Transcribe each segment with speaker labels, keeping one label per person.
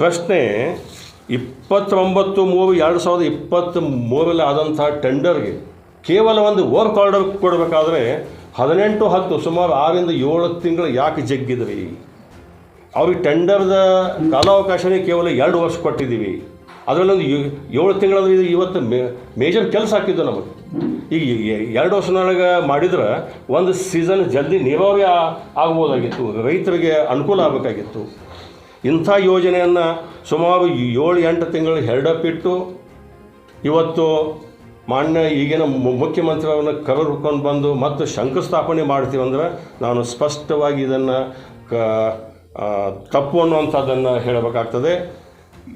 Speaker 1: ಪ್ರಶ್ನೆ, ಇಪ್ಪತ್ತೊಂಬತ್ತು ಮೂರು ಎರಡು ಸಾವಿರದ ಇಪ್ಪತ್ತ್ ಮೂರಲ್ಲಿ ಆದಂಥ ಟೆಂಡರ್ಗೆ ಕೇವಲ ಒಂದು ವರ್ಕ್ ಆರ್ಡರ್ ಕೊಡಬೇಕಾದ್ರೆ ಹದಿನೆಂಟು ಹತ್ತು, ಸುಮಾರು ಆರಿಂದ ಏಳು ತಿಂಗಳು ಯಾಕೆ ಜಗ್ಗಿದ್ರಿ? ಅವ್ರಿಗೆ ಟೆಂಡರ್ದ ಕಾಲಾವಕಾಶನೇ ಕೇವಲ ಎರಡು ವರ್ಷ ಕೊಟ್ಟಿದ್ದೀವಿ. ಅದರಲ್ಲೊಂದು ಒಂದು ಏಳು ತಿಂಗಳಲ್ಲಿ ಇವತ್ತು ಮೇಜರ್ ಕೆಲಸ ಹಾಕಿದ್ದು ನಮಗೆ. ಈಗ ಎರಡು ವರ್ಷದೊಳಗೆ ಮಾಡಿದ್ರೆ ಒಂದು ಸೀಸನ್ ಜಲ್ದಿ ನೀರಾವರಿ ಆಗ್ಬೋದಾಗಿತ್ತು, ರೈತರಿಗೆ ಅನುಕೂಲ ಆಗಬೇಕಾಗಿತ್ತು. ಇಂಥ ಯೋಜನೆಯನ್ನು ಸುಮಾರು ಏಳು, ಎಂಟು ತಿಂಗಳು ಹೆರಡಪ್ಪಿಟ್ಟು ಇವತ್ತು ಮಾನ್ಯ ಈಗಿನ ಮುಖ್ಯಮಂತ್ರಿಯವರನ್ನ ಕರೆದುಕೊಂಡು ಬಂದು ಮತ್ತು ಶಂಕುಸ್ಥಾಪನೆ ಮಾಡ್ತೀವಿ ಅಂದ್ರೆ ನಾನು ಸ್ಪಷ್ಟವಾಗಿ ಇದನ್ನು ಕ ತಪ್ಪು ಅನ್ನುವಂಥದ್ದನ್ನು ಹೇಳಬೇಕಾಗ್ತದೆ.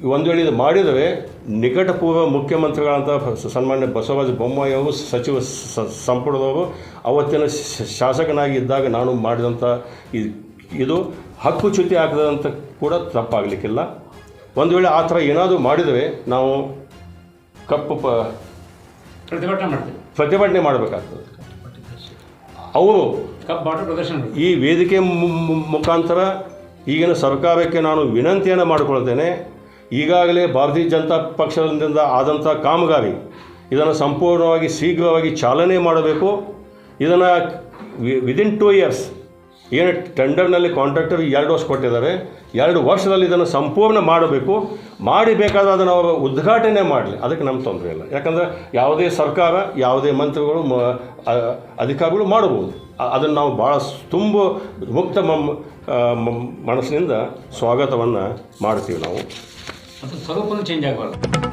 Speaker 1: ಒಂದು ವೇಳೆ ಇದು ಮಾಡಿದರೆ ನಿಕಟಪೂರ್ವ ಮುಖ್ಯಮಂತ್ರಿಗಳಂತ ಸ- ಸನ್ಮಾನ್ಯ ಬಸವರಾಜ ಬೊಮ್ಮಾಯಿ ಅವರು, ಸಚಿವ ಸಂಪುಟದವರು, ಅವತ್ತಿನ ಶಾಸಕನಾಗಿ ಇದ್ದಾಗ ನಾನು ಮಾಡಿದಂಥ ಇ- ಇದು ಹಕ್ಕುಚ್ಯುತಿ ಆಗದಂತ ಕೂಡ ತಪ್ಪಾಗಲಿಕ್ಕಿಲ್ಲ. ಒಂದು ವೇಳೆ ಆ ಥರ ಏನಾದರೂ ಮಾಡಿದರೆ ನಾವು ಕಪ್ಪು ಪ
Speaker 2: ಪ್ರತಿಭಟನೆ ಮಾಡ್ತೀವಿ.
Speaker 1: ಪ್ರತಿಭಟನೆ ಮಾಡಬೇಕಾಗ್ತದೆ. ಅವರು ಈ ವೇದಿಕೆ ಮುಖಾಂತರ ಈಗಿನ ಸರ್ಕಾರಕ್ಕೆ ನಾನು ವಿನಂತಿಯನ್ನು ಮಾಡಿಕೊಳ್ತೇನೆ. ಈಗಾಗಲೇ ಭಾರತೀಯ ಜನತಾ ಪಕ್ಷದಿಂದ ಆದಂಥ ಕಾಮಗಾರಿ ಇದನ್ನು ಸಂಪೂರ್ಣವಾಗಿ ಶೀಘ್ರವಾಗಿ ಚಾಲನೆ ಮಾಡಬೇಕು. ಇದನ್ನು ವಿದಿನ್ ಟೂ ಇಯರ್ಸ್ ಏನು ಟೆಂಡರ್ನಲ್ಲಿ ಕಾಂಟ್ರಾಕ್ಟರ್ ಎರಡು ವರ್ಷ ಕೊಟ್ಟಿದ್ದಾರೆ. ಎರಡು ವರ್ಷದಲ್ಲಿ ಇದನ್ನು ಸಂಪೂರ್ಣ ಮಾಡಬೇಕು. ಮಾಡಬೇಕಾದ ಅದನ್ನು ಅವರು ಉದ್ಘಾಟನೆ ಮಾಡಲಿ. ಅದಕ್ಕೆ ನಮ್ಮ ತೊಂದರೆ ಇಲ್ಲ. ಯಾಕಂದರೆ ಯಾವುದೇ ಸರ್ಕಾರ, ಯಾವುದೇ ಮಂತ್ರಿಗಳು ಅಧಿಕಾರಿಗಳು ಮಾಡಬಹುದು. ಅದನ್ನು ನಾವು ಭಾಳ ತುಂಬ ಮುಕ್ತ ಮನಸ್ಸಿನಿಂದ ಸ್ವಾಗತವನ್ನು ಮಾಡ್ತೀವಿ ನಾವು.
Speaker 2: ಅದು ಸ್ವರೂಪನೂ ಚೇಂಜ್ ಆಗಬಾರ್ದು.